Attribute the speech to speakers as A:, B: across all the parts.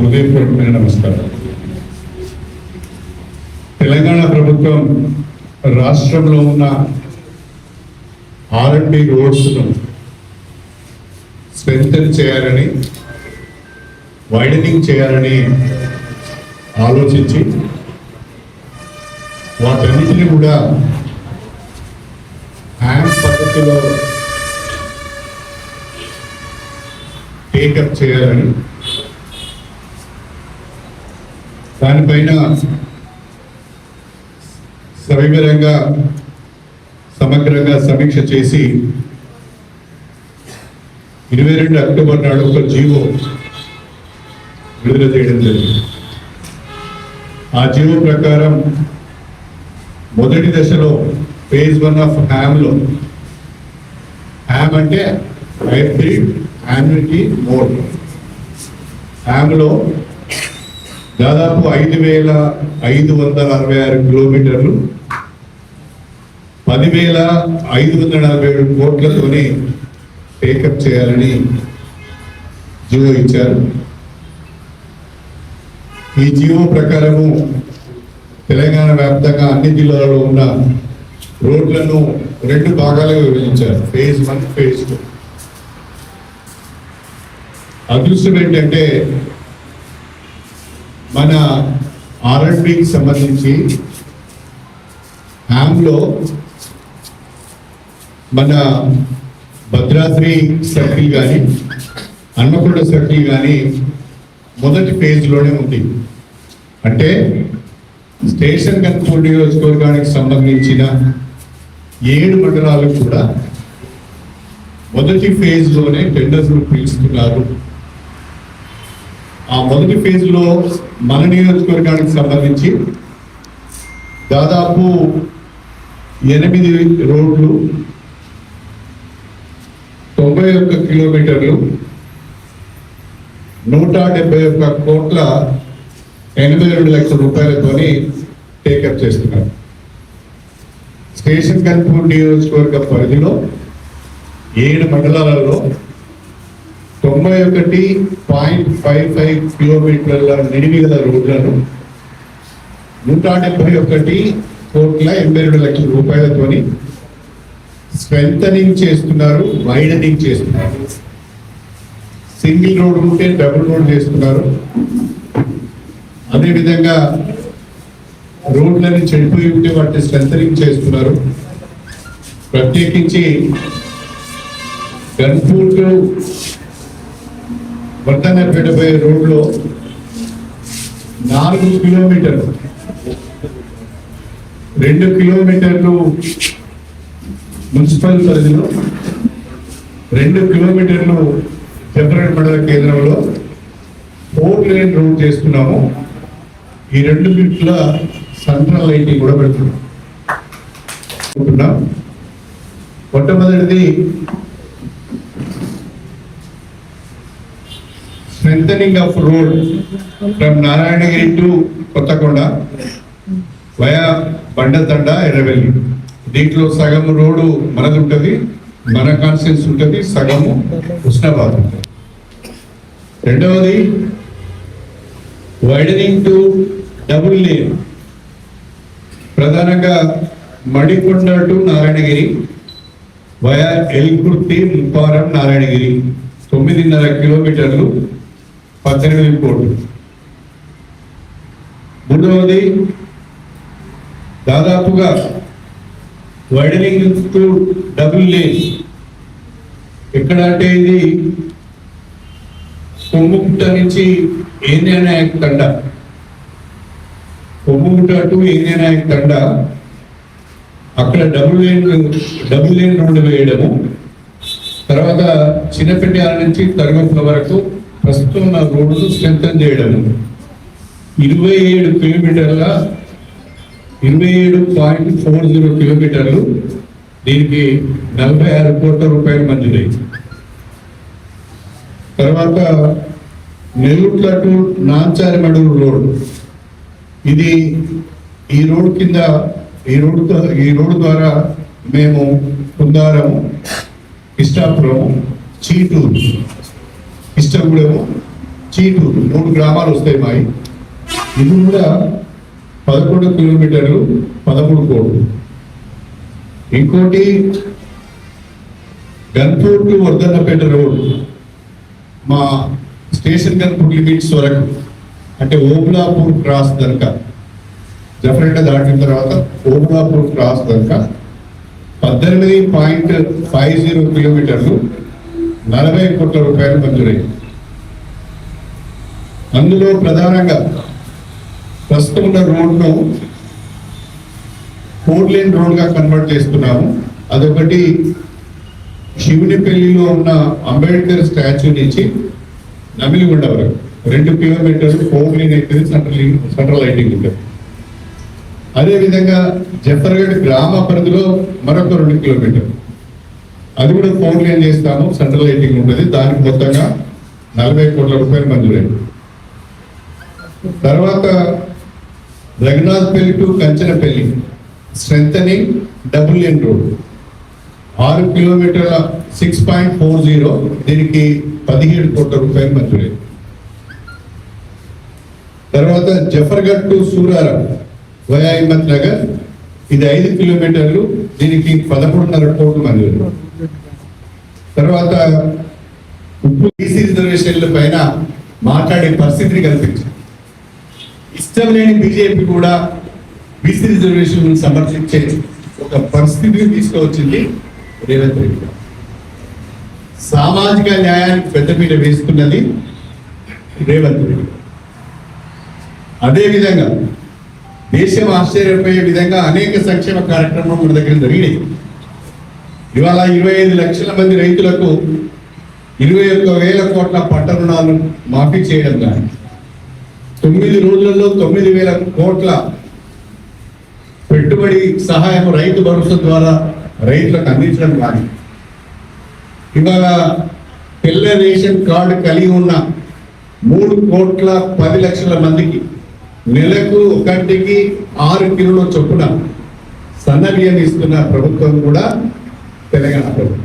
A: హృదయపూర్వకమైన నమస్కారం. తెలంగాణ ప్రభుత్వం రాష్ట్రంలో ఉన్న ఆర్ఎండి రోడ్స్ను స్ట్రెంగ్తన్ చేయాలని వైడనింగ్ చేయాలని ఆలోచించి వాటన్నిటిని కూడా హ్యాండ్ పద్ధతిలో టేకప్ చేయాలని దానిపైన సవివరంగా సమగ్రంగా సమీక్ష చేసి ఇరవై రెండు అక్టోబర్ నాడు ఒక జీవో విడుదల చేయడం జరిగింది. ఆ జీవో ప్రకారం మొదటి దశలో ఫేజ్ వన్ ఆఫ్ హ్యామ్లో హ్యామ్ అంటే హైబ్రిడ్ హ్యామ్కి మోడ్ హ్యామ్లో దాదాపు ఐదు వేల ఐదు వందల అరవై ఆరు కిలోమీటర్లు పదివేల ఐదు వందల నలభై ఏడు కోట్లతోనే టేకప్ చేయాలని జియో ఇచ్చారు. ఈ జియో ప్రకారము తెలంగాణ వ్యాప్తంగా అన్ని జిల్లాలలో ఉన్న రోడ్లను రెండు భాగాలుగా విభజించారు ఫేజ్ వన్ ఫేజ్ టూ. అదృష్టం ఏంటంటే మన ఆర్ఎండ్బికి సంబంధించి హ్యామ్లో మన భద్రాద్రి సర్కిల్ కానీ అన్నకొండ సర్కిల్ కానీ మొదటి ఫేజ్లోనే ఉంది. అంటే స్టేషన్ కన్పూర్ నియోజకవర్గానికి సంబంధించిన ఏడు మండలాలు కూడా మొదటి ఫేజ్లోనే టెండర్లు పిలుస్తున్నారు. ఆ మొదటి ఫేజ్లో మన నియోజకవర్గానికి సంబంధించి దాదాపు ఎనిమిది రోడ్లు తొంభై ఒక్క కిలోమీటర్లు నూట డెబ్బై ఒక్క కోట్ల ఎనభై రెండు లక్షల రూపాయలతోని టేకప్ చేస్తున్నారు. స్టేషన్ కన్పూర్ నియోజకవర్గ పరిధిలో ఏడు మండలాలలో తొంభై ఒకటి పాయింట్ ఫైవ్ ఫైవ్ కిలోమీటర్ల నిడివి గల రోడ్లను నూట డెబ్బై ఒకటి కోట్ల ఎనభై రెండు లక్షల రూపాయలతోని స్ట్రెంథనింగ్ చేస్తున్నారు వైడనింగ్ చేస్తున్నారు. సింగిల్ రోడ్ ఉంటే డబుల్ రోడ్ చేస్తున్నారు. అదేవిధంగా రోడ్లని చెడిపోయి ఉంటే వాటిని స్ట్రెంథనింగ్ చేస్తున్నారు. ప్రత్యేకించి గన్పూర్ టు పోయే రోడ్లో నాలుగు కిలోమీటర్లు. రెండు కిలోమీటర్లు మున్సిపల్ పరిధిలో రెండు కిలోమీటర్లు సెపరేట్ మండల కేంద్రంలో ఫోర్ లేన్ రోడ్ చేస్తున్నాము. ఈ రెండు బిట్ల సెంట్రల్ లైటింగ్ కూడా పెడుతున్నాం. అనుకుంటున్నాం. మొట్టమొదటిది strengthening of road from Narayanagiri to Kothakonda via Bandathanda Erravelli దీంట్లో సగం రోడ్డు మనది ఉంటుంది మన కాన్సెన్స్ ఉంటుంది సగము ఉష్ణబాద్ ఉంటుంది. రెండవది వైడనింగ్ టు డబుల్ లేన్ ప్రధానంగా మడికొండ టు నారాయణగిరి వయా ఎల్కుర్తి ముప్పారం నారాయణగిరి తొమ్మిదిన్నర కిలోమీటర్లు పద్దెనిమిది కోట్లు. మూడవది దాదాపుగా వైడనింగ్ టు డబుల్ లేన్. ఎక్కడ అంటే ఇది కొమ్ముగుట్ట నుంచి ఏనియా నాయక్ తండ? కొమ్ముగుట్ట టు ఏనియా తండ. అక్కడ double lane double lane road వేయడము. తర్వాత చిన్నపెట్టాల నుంచి తరగతుల వరకు ప్రస్తుతం ఉన్న రోడ్డు స్ట్రెంథన్ చేయడము. ఇరవై ఏడు కిలోమీటర్ల ఇరవై ఏడు పాయింట్ ఫోర్ జీరో కిలోమీటర్లు దీనికి నలభై ఆరు కోట్ల రూపాయలు మంజూరై తర్వాత నెల్లూట్ల టు నాంచారిమడూరు రోడ్. ఇది ఈ రోడ్ కింద ఈ రోడ్ ఈ రోడ్ ద్వారా మేము కుందారం ఇష్టాపురము చీటూరు. ఇష్టగూడెము చీటు మూడు గ్రామాలు వస్తాయి మాయి. ఇది కూడా పదకొండు కిలోమీటర్లు పదమూడు కోట్లు. ఇంకోటి గన్పూర్ టు వర్ధన్నపేట రోడ్. మా స్టేషన్ గన్పూర్ లిమిట్స్ వరకు. అంటే ఓబులాపూర్ క్రాస్ దనక జఫరెంట్ దాటిన తర్వాత ఓబులాపూర్ క్రాస్ దనక పద్దెనిమిది పాయింట్ ఫైవ్ జీరో కిలోమీటర్లు నలభై కోట్ల రూపాయలు మంజూరయ్యాయి అందులో ప్రధానంగా ప్రస్తుతం ఉన్న రోడ్ను ఫోర్ లేన్ రోడ్గా కన్వర్ట్ చేస్తున్నాము. అదొకటి శివునిపల్లిలో ఉన్న అంబేద్కర్ స్టాచ్యూ నుంచి నమిలిగుండ వరకు. రెండు కిలోమీటర్లు ఫోర్ లేన్ అయితే సెంట్రల్ సెంట్రల్ లైటింగ్ ఉంటుంది. అదేవిధంగా జఫర్గఢ్ గ్రామ పరిధిలో మరొక రెండు కిలోమీటర్లు. అది కూడా ఫోర్ చేస్తాను చేస్తాము సెంట్రల్ లైటింగ్ ఉంటుంది దానికి మొత్తంగా నలభై కోట్ల రూపాయలు మంజూరైంది. తర్వాత రఘునాథ్పల్లి టు కంచనపల్లి స్ట్రెంగ్ డబుల్ లేన్ రోడ్. ఆరు కిలోమీటర్ల సిక్స్ పాయింట్ ఫోర్ జీరో దీనికి పదిహేడు కోట్ల రూపాయలు మంజూరైంది. తర్వాత జఫర్గఢ్ టు సూరారం వయా హిమ్మత్ నగర్. ఇది ఐదు కిలోమీటర్లు దీనికి పదమూడున్నర కోట్లు మంజూరు తర్వాత ఉప్పు బీసీ రిజర్వేషన్ల పైన మాట్లాడే పరిస్థితిని కల్పించారు. ఇష్టం లేని బీజేపీ కూడా బీసీ రిజర్వేషన్ సమర్థించే ఒక పరిస్థితిని తీసుకువచ్చింది రేవంత్ రెడ్డి గారు. సామాజిక న్యాయానికి పెద్దపీట వేస్తున్నది రేవంత్ రెడ్డి అదేవిధంగా దేశం ఆశ్చర్యపోయే విధంగా అనేక సంక్షేమ కార్యక్రమాలు మన దగ్గర జరిగినాయి. ఇవాళ ఇరవై ఐదు లక్షల మంది రైతులకు ఇరవై ఒక్క వేల కోట్ల పంట రుణాలు మాఫీ చేయడం కానీ తొమ్మిది రోజులలో తొమ్మిది వేల కోట్ల పెట్టుబడి సహాయం రైతు భరోసా ద్వారా రైతులకు అందించడం కానీ ఇవాళ తెల్ల రేషన్ కార్డు కలిగి ఉన్న మూడు కోట్ల పది లక్షల మందికి నెలకు ఒకటికి ఆరు కిలోల చొప్పున సన్న బియ్యం ఇస్తున్న ప్రభుత్వం కూడా తెలంగాణ ప్రభుత్వం.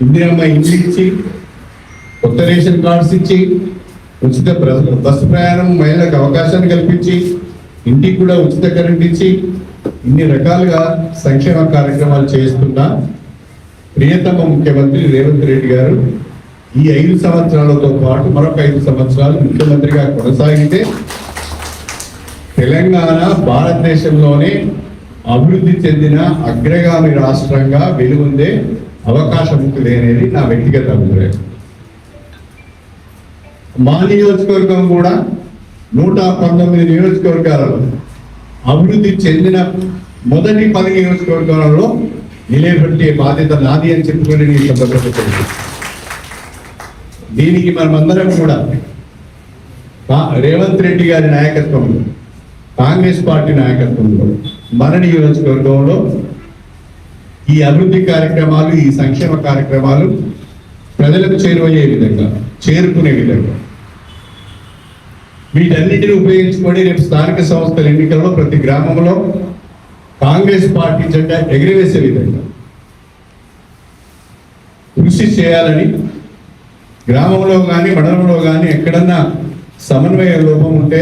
A: ఇందిరమ్మ ఇండ్లు ఇచ్చి కొత్త రేషన్ కార్డ్స్ ఇచ్చి ఉచిత ప్ర- బస్సు ప్రయాణం మహిళలకు అవకాశాన్ని కల్పించి ఇంటికి కూడా ఉచిత కరెంట్ ఇచ్చి ఇన్ని రకాలుగా సంక్షేమ కార్యక్రమాలు చేస్తున్న ప్రియతమ ముఖ్యమంత్రి రేవంత్ రెడ్డి గారు ఈ ఐదు సంవత్సరాలతో పాటు మరొక ఐదు సంవత్సరాలు ముఖ్యమంత్రిగా కొనసాగితే తెలంగాణ భారతదేశంలోనే అభివృద్ధి చెందిన అగ్రగామి రాష్ట్రంగా వెలుగొందే అవకాశం ఉంటుంది అనేది నా వ్యక్తిగత అభిప్రాయం. మా నియోజకవర్గం కూడా నూట పంతొమ్మిది నియోజకవర్గాలలో అభివృద్ధి చెందిన మొదటి పది నియోజకవర్గాలలో నిలబెట్టే బాధ్యత నాది అని చెప్పుకొని నేను ఈ సందర్భంగా దీనికి మనమందరం కూడా రేవంత్ రెడ్డి గారి నాయకత్వంలో కాంగ్రెస్ పార్టీ నాయకత్వంలో మన నియోజకవర్గంలో ఈ అభివృద్ధి కార్యక్రమాలు ఈ సంక్షేమ కార్యక్రమాలు ప్రజలకు చేరువయ్యే విధంగా చేరుకునే విధంగా. వీటన్నిటిని ఉపయోగించుకొని రేపు స్థానిక సంస్థల ఎన్నికల్లో ప్రతి గ్రామంలో కాంగ్రెస్ పార్టీ జెండా ఎగిరివేసే విధంగా కృషి చేయాలని గ్రామంలో కానీ మండలంలో కానీ ఎక్కడన్నా సమన్వయ లోపం ఉంటే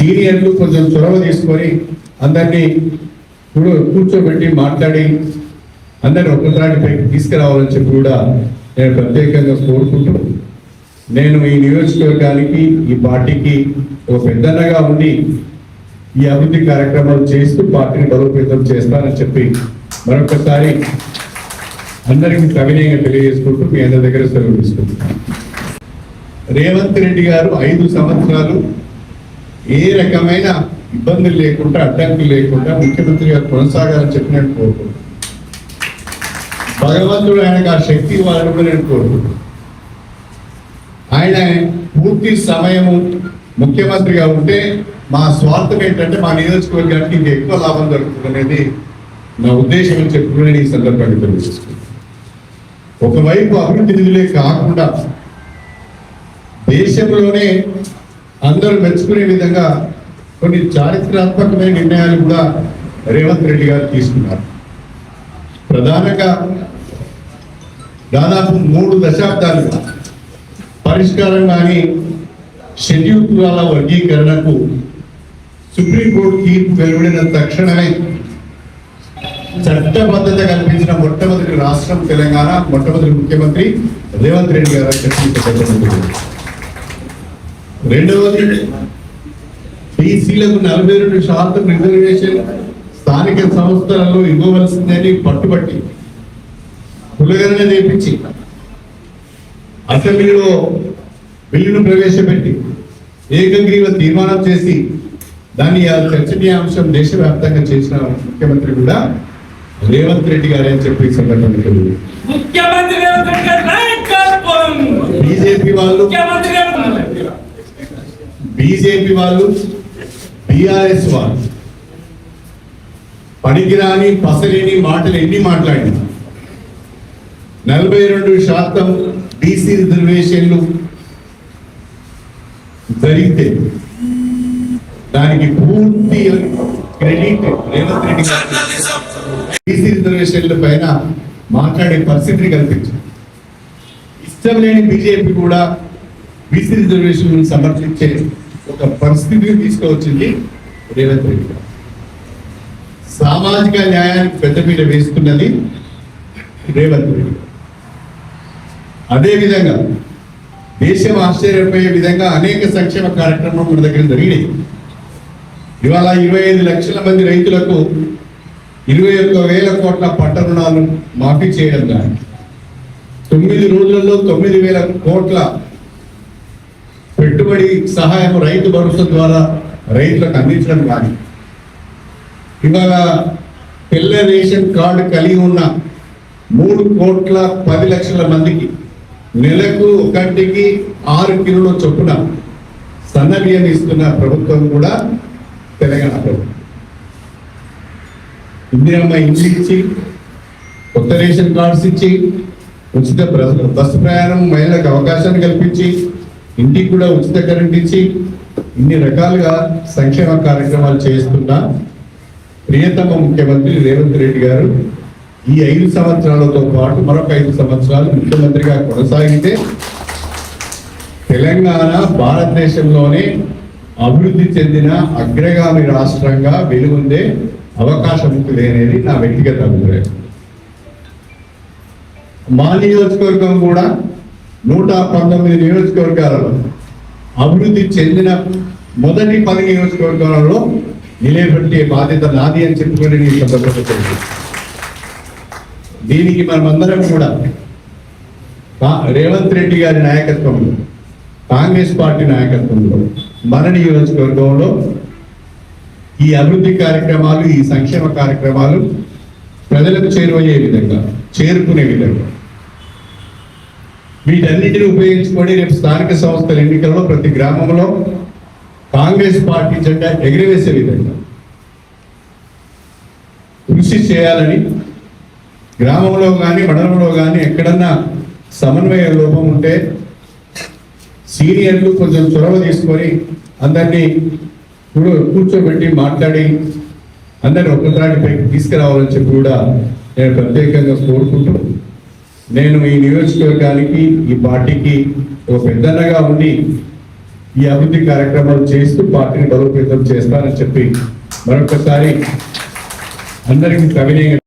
A: సీనియర్లు కొంచెం చొరవ తీసుకొని అందరినీ ఇప్పుడు కూర్చోబెట్టి మాట్లాడి అందరిని ఒక్కసారిపై తీసుకురావాలని చెప్పి కూడా నేను ప్రత్యేకంగా కోరుకుంటూ నేను ఈ నియోజకవర్గానికి ఈ పార్టీకి ఒక పెద్దన్నగా ఉండి ఈ అభివృద్ధి కార్యక్రమాలు చేస్తూ పార్టీని బలోపేతం చేస్తానని చెప్పి మరొకసారి అందరికీ సవినయంగా తెలియజేసుకుంటూ మీ అందరి దగ్గర సెలవు తీసుకుంటున్నాను. రేవంత్ రెడ్డి గారు ఐదు సంవత్సరాలు ఏ రకమైన ఇబ్బందులు లేకుండా అడ్డంకులు లేకుండా ముఖ్యమంత్రిగా కొనసాగాలని చెప్పినట్టు కోరుకుంటున్నాను భగవంతుడు ఆయనకు ఆ శక్తి ఇవ్వాలని కూడా నేను కోరుకుంటున్నాను ఆయన పూర్తి సమయము ముఖ్యమంత్రిగా ఉంటే మా స్వార్థం ఏంటంటే మా నియోజకవర్గానికి ఇంకా ఎక్కువ లాభం దొరుకుతుందనేది నా ఉద్దేశం అని ఈ సందర్భంగా తెలియజేస్తున్నాను. ఒకవైపు అభివృద్ధి నిధులే కాకుండా దేశంలోనే అందరూ మెచ్చుకునే విధంగా కొన్ని చారిత్రాత్మకమైన నిర్ణయాలు కూడా రేవంత్ రెడ్డి గారు తీసుకున్నారు. ప్రధానంగా దాదాపు మూడు దశాబ్దాలుగా పరిష్కారం కానీ షెడ్యూల్ కులాల వర్గీకరణకు సుప్రీంకోర్టు తీర్పు వెలువడిన తక్షణమే చట్టబద్ధత కల్పించిన మొట్టమొదటి రాష్ట్రం తెలంగాణ మొట్టమొదటి ముఖ్యమంత్రి రేవంత్ రెడ్డి గారు అని రెండవది బీసీలకు నలభై రెండు శాతం రిజర్వేషన్ స్థానిక సంస్థలలో ఇవ్వవలసిందని పట్టుబట్టి కులగణన చేపించి అసెంబ్లీలో బిల్లును ప్రవేశపెట్టి ఏకగ్రీవ తీర్మానం చేసి దాన్ని ఆ చర్చనీయాంశం దేశవ్యాప్తంగా చేసిన ముఖ్యమంత్రి కూడా రేవంత్ రెడ్డి గారే అని చెప్పి బీజేపీ వాళ్ళు
B: ముఖ్యమంత్రి రేవంత్ రెడ్డి గారు.
A: బీజేపీ వాళ్ళు బీఆర్ఎస్ వాళ్ళు. పనికిరాని పసలేని మాటలు ఎన్ని మాట్లాడినా. నలభై రెండు శాతం బీసీ రిజర్వేషన్లు జరిగితే దానికి పూర్తి క్రెడిట్ రేవంత్ రెడ్డి గారు. బీసీ రిజర్వేషన్ల పైన మాట్లాడే పరిస్థితిని కల్పించారు. ఇష్టం లేని బీజేపీ కూడా బీసీ రిజర్వేషన్ సమర్థించే ఒక పరిస్థితిని తీసుకువచ్చింది రేవంత్ రెడ్డి గారు. సామాజిక న్యాయానికి పెద్దపీట వేస్తున్నది రేవంత్ రెడ్డి అదేవిధంగా దేశం ఆశ్చర్యపోయే విధంగా అనేక సంక్షేమ కార్యక్రమాలు మన దగ్గర జరిగినాయి ఇవాళ ఇరవై ఐదు లక్షల మంది రైతులకు ఇరవై ఒక్క వేల కోట్ల పంట రుణాలు మాఫీ చేయడం కానీ తొమ్మిది రోజులలో తొమ్మిది వేల కోట్ల పెట్టుబడి సహాయం రైతు భరోసా ద్వారా రైతులకు అందించడం కానీ ఇవాళ పిల్ల రేషన్ కార్డు కలిగి ఉన్న మూడు కోట్ల పది లక్షల మందికి నెలకు ఒకటికి ఆరు కిలోల చొప్పున సన్న బియ్యం ఇస్తున్న ప్రభుత్వం కూడా తెలంగాణ ప్రభుత్వం. ఇందిరమ్మ ఇండ్లు ఇచ్చి కొత్త రేషన్ కార్డ్స్ ఇచ్చి ఉచిత బస్సు ప్రయాణం మహిళలకు అవకాశాన్ని కల్పించి ఇంటికి కూడా ఉచిత కరెంట్ ఇచ్చి ఇన్ని రకాలుగా సంక్షేమ కార్యక్రమాలు చేస్తున్న ప్రియతమ ముఖ్యమంత్రి రేవంత్ రెడ్డి గారు ఈ ఐదు సంవత్సరాలతో పాటు మరొక ఐదు సంవత్సరాలు ముఖ్యమంత్రిగా కొనసాగితే తెలంగాణ భారతదేశంలోనే అభివృద్ధి చెందిన అగ్రగామి రాష్ట్రంగా వెలుగొందే అవకాశం ఉంటుంది అనేది నా వ్యక్తిగత అభిప్రాయం. మా నియోజకవర్గం కూడా నూట పంతొమ్మిది నియోజకవర్గాలలో అభివృద్ధి చెందిన మొదటి పది నియోజకవర్గాలలో నిలబెట్టే బాధ్యత నాది అని చెప్పుకొని నేను సందర్భంగా దీనికి మనమందరం కూడా రేవంత్ రెడ్డి గారి నాయకత్వంలో కాంగ్రెస్ పార్టీ నాయకత్వంలో మన నియోజకవర్గంలో ఈ అభివృద్ధి కార్యక్రమాలు ఈ సంక్షేమ కార్యక్రమాలు ప్రజలకు చేరువయ్యే విధంగా చేరుకునే విధంగా వీటన్నిటిని ఉపయోగించుకొని రేపు స్థానిక సంస్థల ఎన్నికల్లో ప్రతి గ్రామంలో కాంగ్రెస్ పార్టీ జెండా ఎగిరివేసే విధంగా కృషి చేయాలని గ్రామంలో కానీ మండలంలో కానీ ఎక్కడన్నా సమన్వయ లోపం ఉంటే సీనియర్లు కొంచెం చొరవ తీసుకొని అందరినీ కూర్చోబెట్టి మాట్లాడి అందరిని ఒక్కసారిపై తీసుకురావాలని చెప్పి కూడా నేను ప్రత్యేకంగా కోరుకుంటూ నేను ఈ నియోజకవర్గానికి ఈ పార్టీకి ఒక పెద్దన్నగా ఉండి ఈ అభివృద్ధి కార్యక్రమాలు చేస్తూ పార్టీని బలోపేతం చేస్తానని చెప్పి మరొకసారి అందరికీ సవినయంగా